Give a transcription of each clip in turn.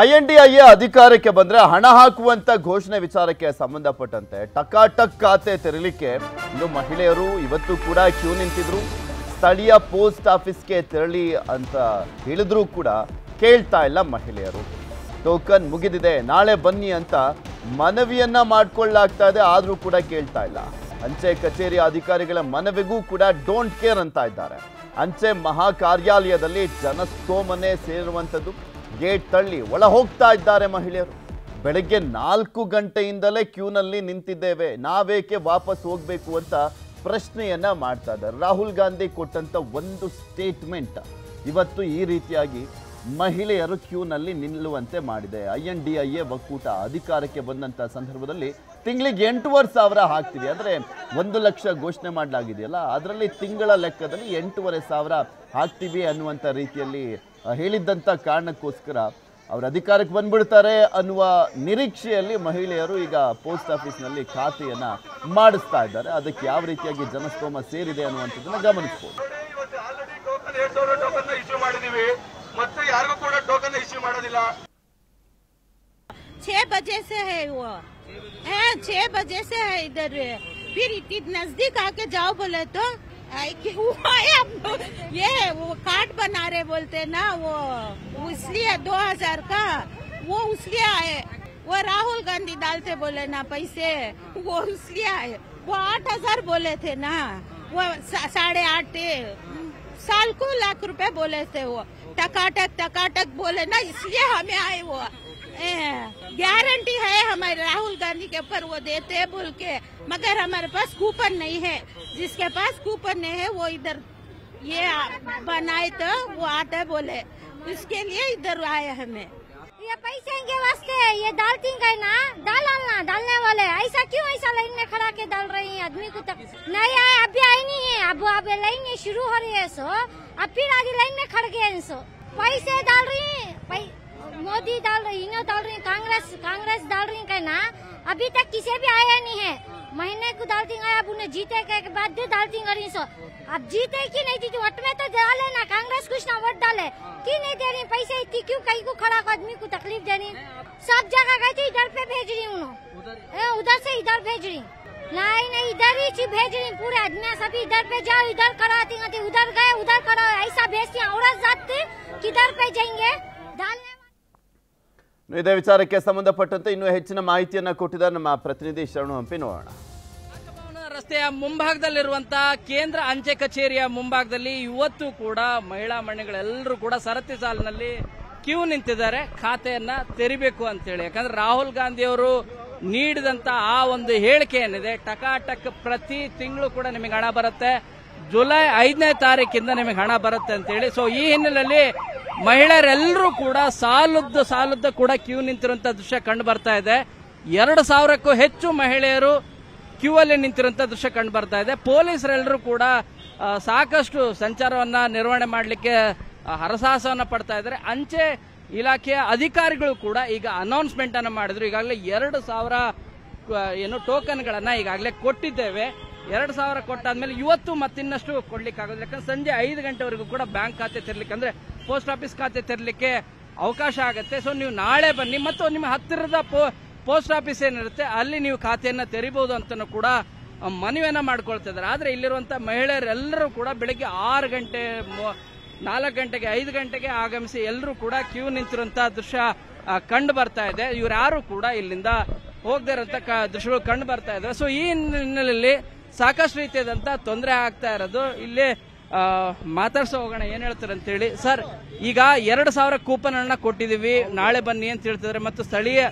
I N D I A ಅಧಿಕಾರಕ್ಕೆ ಬಂದ್ರೆ ಹಣ ಹಾಕುವಂತ ಘೋಷಣೆ ವಿಚಾರಕ್ಕೆ ಸಂಬಂಧಪಟ್ಟಂತೆ ಟಕಾಟಕ್ ಖಾತೆ ತೆರಲಿಕ್ಕೆ ಇನ್ನು ಮಹಿಳೆಯರು ಇವತ್ತು ಕೂಡ ಕ್ಯೂ ನಿಂತಿದ್ರು. ಸ್ಥಳೀಯ ಪೋಸ್ಟ್ ಆಫೀಸ್ಗೆ ತೆರಳಿ ಅಂತ ಹೇಳಿದ್ರು ಕೂಡ ಕೇಳ್ತಾ ಇಲ್ಲ ಮಹಿಳೆಯರು. ಟೋಕನ್ ಮುಗಿದಿದೆ, ನಾಳೆ ಬನ್ನಿ ಅಂತ ಮನವಿಯನ್ನ ಮಾಡ್ಕೊಳ್ಳಾಗ್ತಾ ಇದೆ, ಆದ್ರೂ ಕೂಡ ಕೇಳ್ತಾ ಇಲ್ಲ. ಅಂಚೆ ಕಚೇರಿ ಅಧಿಕಾರಿಗಳ ಮನವಿಗೂ ಕೂಡ ಡೋಂಟ್ ಕೇರ್ ಅಂತ ಇದ್ದಾರೆ. ಅಂಚೆ ಮಹಾ ಕಾರ್ಯಾಲಯದಲ್ಲಿ ಜನಸ್ತೋಮನೆ ಸೇರುವಂಥದ್ದು. ಗೇಟ್ ತಳ್ಳಿ ಒಳ ಹೋಗ್ತಾ ಇದ್ದಾರೆ ಮಹಿಳೆಯರು. ಬೆಳಗ್ಗೆ ನಾಲ್ಕು ಗಂಟೆಯಿಂದಲೇ ಕ್ಯೂನಲ್ಲಿ ನಿಂತಿದ್ದೇವೆ. ನಾವೇಕೆ ವಾಪಸ್ ಹೋಗ್ಬೇಕು ಅಂತ ಪ್ರಶ್ನೆಯನ್ನ ಮಾಡ್ತಾ ಇದ್ದಾರೆ. ರಾಹುಲ್ ಗಾಂಧಿ ಕೊಟ್ಟಂತ ಒಂದು ಸ್ಟೇಟ್ಮೆಂಟ್ ಇವತ್ತು ಈ ರೀತಿಯಾಗಿ ಮಹಿಳೆಯರು ಕ್ಯೂನಲ್ಲಿ ನಿಲ್ಲುವಂತೆ ಮಾಡಿದೆ. I N D I A ಒಕ್ಕೂಟ ಅಧಿಕಾರಕ್ಕೆ ಬಂದಂಥ ಸಂದರ್ಭದಲ್ಲಿ ತಿಂಗಳಿಗೆ ಎಂಟೂವರೆ ಸಾವಿರ ಹಾಕ್ತೀವಿ. ಅಂದ್ರೆ ಒಂದು ಲಕ್ಷ ಘೋಷಣೆ ಮಾಡಲಾಗಿದೆಯಲ್ಲ? ಅದರಲ್ಲಿ ತಿಂಗಳ ಲೆಕ್ಕದಲ್ಲಿ ಎಂಟೂವರೆ ಸಾವಿರ ಹಾಕ್ತೀವಿ ಅನ್ನುವಂಥ ರೀತಿಯಲ್ಲಿ ಹೇಳಿದ್ದಂಥ ಕಾರಣಕ್ಕೋಸ್ಕರ ಅವರು ಅಧಿಕಾರಕ್ಕೆ ಬಂದ್ಬಿಡ್ತಾರೆ ಅನ್ನುವ ನಿರೀಕ್ಷೆಯಲ್ಲಿ ಮಹಿಳೆಯರು ಈಗ ಪೋಸ್ಟ್ ಆಫೀಸ್ನಲ್ಲಿ ಖಾತೆಯನ್ನ ಮಾಡಿಸ್ತಾ ಇದ್ದಾರೆ. ಅದಕ್ಕೆ ಯಾವ ರೀತಿಯಾಗಿ ಜನಸ್ತೋಮ ಸೇರಿದೆ ಅನ್ನುವಂಥದ್ದನ್ನ ಗಮನಿಸ್ಬೋದು. ಇವತ್ತು ಆಲ್ರೆಡಿ ಟೋಕನ್ ಎರಡ್ ಸಾವಿರ ಟೋಕನ್ ಇಶ್ಯೂ ಮಾಡಿದೀವಿ ಮತ್ತೆ ಯಾರಿಗೂ ಕೂಡ ಟೋಕನ್ ಇಶ್ಯೂ ಮಾಡೋದಿಲ್ಲ छह बजे से है वो है छह बजे से है इधर फिर इतनी नजदीक आके जाओ बोले तो आई कि वो आए अब ये वो कार्ड बना रहे बोलते ना वो वो इसलिए दो हजार का वो उसलिए आए वो राहुल गांधी डालते बोले ना पैसे वो इसलिए आए वो आठ हजार बोले थे ना वो सा- साढ़े आठ साल को लाख रुपए बोले थे वो। टकाटक टकाटक बोले ना, इसलिए हमें आए वो। गारंटी है हमारे राहुल गांधी के ऊपर वो देते हैं बोल के। मगर हमारे पास कूपन नहीं है। जिसके पास कूपन नहीं है, वो इधर ये बनाए तो वो आता बोले। इसके लिए इधर आए हमें। ये पैसे के वास्ते ये डालती है ना? डालना डालने वाले। ऐसा क्यों ऐसा लाइन में खड़ा के डाल रही है आदमी को तक नहीं आए आई नहीं है अब अब लाइन शुरू हो रही है सो अब फिर आगे लाइन में खड़ गए सो पैसे डाल रही है मोदी डाल रही इन्हों डाल रही कांग्रेस कांग्रेस डाल रही है ना अभी तक किसी भी आया नहीं है महीने को डालती है अब उन्हें जीते के बाद भी डालती रही सो अब जीते की नहीं जीते वोट में तो डाले ना कांग्रेस कुछ ना वोट डाले की नहीं दे रही पैसे इतनी क्यों कहीं को खड़ा को आदमी को तकलीफ़ दे रही सब जगह गई थी इधर पे भेज रही उन्होंने उधर से इधर भेज रही नहीं नहीं इधर ही चीज भेज रही पूरे आदमी सभी इधर पे जाओ इधर कराती थी उधर गए उधर करो ऐसा भेजती हैं। औरत जाती किधर पे जाएंगे डालने ಇನ್ನು ಇದೇ ವಿಚಾರಕ್ಕೆ ಸಂಬಂಧಪಟ್ಟಂತೆ ಇನ್ನೂ ಹೆಚ್ಚಿನ ಮಾಹಿತಿಯನ್ನ ಕೊಟ್ಟಿದ್ದಾರೆ ನಮ್ಮ ಪ್ರತಿನಿಧಿ ಶರಣು ಹಂಪಿ ನೋಡೋಣ ರಾಜಭವನ ರಸ್ತೆಯ ಮುಂಭಾಗದಲ್ಲಿರುವಂತಹ ಕೇಂದ್ರ ಅಂಚೆ ಕಚೇರಿಯ ಮುಂಭಾಗದಲ್ಲಿ ಇವತ್ತು ಕೂಡ ಮಹಿಳಾ ಮಣಿಗಳೆಲ್ಲರೂ ಕೂಡ ಸರತಿ ಸಾಲಿನಲ್ಲಿ ಕ್ಯೂ ನಿಂತಿದ್ದಾರೆ ಖಾತೆಯನ್ನ ತೆರಿಬೇಕು ಅಂತೇಳಿ ಯಾಕಂದ್ರೆ ರಾಹುಲ್ ಗಾಂಧಿ ಅವರು ನೀಡಿದಂತ ಆ ಒಂದು ಹೇಳಿಕೆ ಏನಿದೆ, ಟಕಾಟಕ್ ಪ್ರತಿ ತಿಂಗಳು ಕೂಡ ನಿಮಗೆ ಹಣ ಬರುತ್ತೆ. ಜುಲೈ ಐದನೇ ತಾರೀಕಿಂದ ನಿಮಗೆ ಹಣ ಬರುತ್ತೆ ಅಂತೇಳಿ. ಸೊ ಈ ಹಿನ್ನೆಲೆಯಲ್ಲಿ ಮಹಿಳೆಯರೆಲ್ಲರೂ ಕೂಡ ಸಾಲುದ್ದು ಸಾಲುದ್ದ ಕೂಡ ಕ್ಯೂ ನಿಂತಿರುವಂತ ದೃಶ್ಯ ಕಂಡು ಬರ್ತಾ ಇದೆ. ಎರಡು ಸಾವಿರಕ್ಕೂ ಹೆಚ್ಚು ಮಹಿಳೆಯರು ಕ್ಯೂ ಅಲ್ಲಿ ನಿಂತಿರುವಂತ ದೃಶ್ಯ ಕಂಡು ಬರ್ತಾ ಇದೆ. ಪೊಲೀಸರೆಲ್ಲರೂ ಕೂಡ ಸಾಕಷ್ಟು ಸಂಚಾರವನ್ನ ನಿರ್ವಹಣೆ ಮಾಡಲಿಕ್ಕೆ ಹರಸಾಹಸವನ್ನ ಪಡ್ತಾ ಇದ್ದಾರೆ. ಅಂಚೆ ಇಲಾಖೆಯ ಅಧಿಕಾರಿಗಳು ಕೂಡ ಈಗ ಅನೌನ್ಸ್ಮೆಂಟ್ ಅನ್ನು ಮಾಡಿದ್ರು. ಈಗಾಗಲೇ ಎರಡು ಸಾವಿರ ಏನು ಟೋಕನ್ಗಳನ್ನ ಈಗಾಗಲೇ ಕೊಟ್ಟಿದ್ದೇವೆ. ಎರಡು ಸಾವಿರ ಕೊಟ್ಟಾದ್ಮೇಲೆ ಇವತ್ತು ಮತ್ತಿನ್ನಷ್ಟು ಕೊಡ್ಲಿಕ್ಕೆ ಆಗೋದಿಲ್ಲ. ಯಾಕಂದ್ರೆ ಸಂಜೆ ಐದು ಗಂಟೆವರೆಗೂ ಕೂಡ ಬ್ಯಾಂಕ್ ಖಾತೆ ತೆರಲಿಕ್ಕೆ ಅಂದ್ರೆ ಪೋಸ್ಟ್ ಆಫೀಸ್ ಖಾತೆ ತೆರಲಿಕ್ಕೆ ಅವಕಾಶ ಆಗುತ್ತೆ. ಸೊ ನೀವು ನಾಳೆ ಬನ್ನಿ. ಮತ್ತು ನಿಮ್ಮ ಹತ್ತಿರದ ಪೋಸ್ಟ್ ಆಫೀಸ್ ಏನಿರುತ್ತೆ, ಅಲ್ಲಿ ನೀವು ಖಾತೆಯನ್ನು ತೆರಿಬಹುದು ಅಂತನೂ ಕೂಡ ಮನವಿಯನ್ನ ಮಾಡ್ಕೊಳ್ತಾ ಇದ್ದಾರೆ. ಆದ್ರೆ ಇಲ್ಲಿರುವಂತಹ ಮಹಿಳೆಯರೆಲ್ಲರೂ ಕೂಡ ಬೆಳಗ್ಗೆ ಆರು ಗಂಟೆ ನಾಲ್ಕು ಗಂಟೆಗೆ, ಐದು ಗಂಟೆಗೆ ಆಗಮಿಸಿ ಎಲ್ಲರೂ ಕೂಡ ಕ್ಯೂ ನಿಂತಿರುವಂತಹ ದೃಶ್ಯ ಕಂಡು ಬರ್ತಾ ಇದೆ. ಇವ್ರು ಯಾರು ಕೂಡ ಇಲ್ಲಿಂದ ಹೋಗದೇ ಇರೋಂಥ ದೃಶ್ಯಗಳು ಕಂಡು ಬರ್ತಾ ಇದ್ರೆ ಸೊ ಈ ಹಿನ್ನೆಲೆಯಲ್ಲಿ ಸಾಕಷ್ಟು ರೀತಿಯಾದಂತ ತೊಂದರೆ ಆಗ್ತಾ ಇರೋದು. ಇಲ್ಲಿ ಮಾತಾಡ್ಸೋ ಹೋಗೋಣ, ಏನ್ ಹೇಳ್ತಾರೆ ಅಂತೇಳಿ. ಸರ್, ಈಗ ಎರಡು ಸಾವಿರ ಕೂಪನ್ ಅನ್ನ ಕೊಟ್ಟಿದೀವಿ ನಾಳೆ ಬನ್ನಿ ಅಂತ ಹೇಳ್ತಿದ್ರೆ ಮತ್ತು ಸ್ಥಳೀಯ,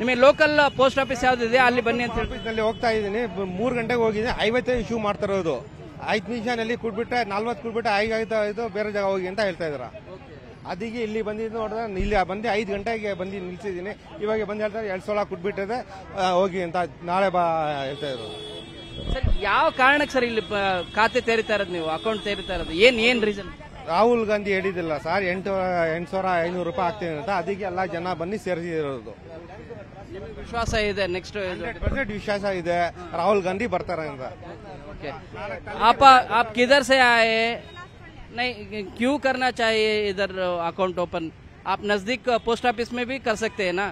ನಿಮಗೆ ಲೋಕಲ್ ಪೋಸ್ಟ್ ಆಫೀಸ್ ಯಾವ್ದಿದೆ? ಅಲ್ಲಿ ಬನ್ನಿ ಅಂತ ಹೇಳಿ ಹೋಗ್ತಾ ಇದ್ದೀನಿ. ಮೂರು ಗಂಟೆಗೆ ಹೋಗಿದ್ದೀನಿ. ಐವತ್ತೈದು ಇಶ್ಯೂ ಮಾಡ್ತಾ ಇರೋದು. ಐದು ನಿಮಿಷನಲ್ಲಿ ಕೊಟ್ಬಿಟ್ರೆ ನಲ್ವತ್ತು ಕೊಟ್ಬಿಟ್ರೆ ಐದು ಐದು ಇದು ಬೇರೆ ಜಾಗ ಹೋಗಿ ಅಂತ ಹೇಳ್ತಾ ಇದ್ರ. ಅದಕ್ಕೆ ಇಲ್ಲಿ ಬಂದಿದ್ದು ನೋಡಿದ್ರೆ ಇಲ್ಲಿ ಬಂದು ಐದು ಗಂಟೆಗೆ ಬಂದು ನಿಲ್ಸಿದ್ದೀನಿ. ಇವಾಗ ಬಂದು ಹೇಳ್ತಾರೆ ಎರಡು ಸಾವಿರ ಕೊಟ್ಬಿಟ್ಟಿದೆ ಹೋಗಿ ಅಂತ ನಾಳೆ ಬಾ ಹೇಳ್ತಾ ಇದ್ರು ಸರ್ ಯಾವ ಕಾರಣಕ್ಕೆ ಸರ್ ಇಲ್ಲಿ ಖಾತೆ ತೆರಿತಾ ಇರೋದು ನೀವು? ಅಕೌಂಟ್ ತೆರಿತಾ ಇರೋದು? ಏನ್ ಏನ್ ರೀಸನ್ ರಾಹುಲ್ ಗಾಂಧಿ ಹೇಳಿದಿಲ್ಲ ಸರ್ ಎಂಟು ಎಂಟು ಸಾವಿರ ಐನೂರು ರೂಪಾಯಿ ಆಗ್ತೀನಿ ಅಂತ. ಅದಕ್ಕೆ ಎಲ್ಲ ಜನ ಬನ್ನಿ ಸೇರಿಸಿರೋದು. ವಿಶ್ವಾಸ ಇದೆ? ನೆಕ್ಸ್ಟ್ ಹಂಡ್ರೆಡ್ ಪರ್ಸೆಂಟ್ ವಿಶ್ವಾಸ ಇದೆ. ರಾಹುಲ್ ಗಾಂಧಿ ಬರ್ತಾರೆ ಅಂತ. ओके आप आप किधर से आए नहीं क्यों करना चाहिए इधर अकाउंट ओपन? आप नज़दीक पोस्ट ऑफ़िस में भी कर सकते हैं ना।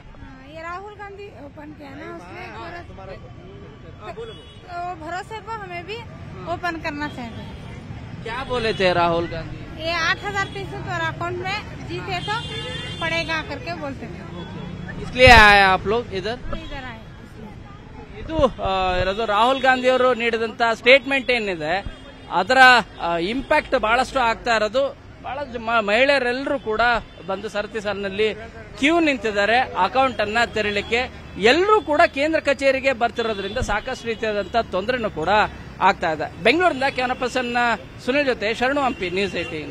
ये राहुल गांधी ओपन किया ना उसमें भरोसे- तो भरोसे पर हमें भी ओपन करना चाहिए। क्या बोले थे राहुल गांधी? ये आठ हज़ार पैसे तो अकाउंट में जीते तो पड़ेगा करके बोलते थे। इसलिए आए आप लोग इधर। ಇದು ಏನದು ರಾಹುಲ್ ಗಾಂಧಿ ಅವರು ನೀಡಿದಂತ ಸ್ಟೇಟ್ಮೆಂಟ್ ಏನಿದೆ, ಅದರ ಇಂಪ್ಯಾಕ್ಟ್ ಬಹಳಷ್ಟು ಆಗ್ತಾ ಇರೋದು. ಬಹಳ ಮಹಿಳೆಯರೆಲ್ಲರೂ ಕೂಡ ಬಂದು ಸರತಿ ಸಾಲಿನಲ್ಲಿ ಕ್ಯೂ ನಿಂತಿದ್ದಾರೆ ಅಕೌಂಟ್ ಅನ್ನ ತೆರಳಿಕ್ಕೆ ಎಲ್ಲರೂ ಕೂಡ ಕೇಂದ್ರ ಕಚೇರಿಗೆ ಬರ್ತಿರೋದ್ರಿಂದ ಸಾಕಷ್ಟು ರೀತಿಯಾದಂತಹ ತೊಂದರೆನೂ ಕೂಡ ಆಗ್ತಾ ಇದೆ. ಬೆಂಗಳೂರಿಂದ ಕ್ಯಾನಪಸನ್ ಸುನಿಲ್ ಜೊತೆ ಶರಣು ಹಂಪಿ ನ್ಯೂಸ್ ಏಟೀನ್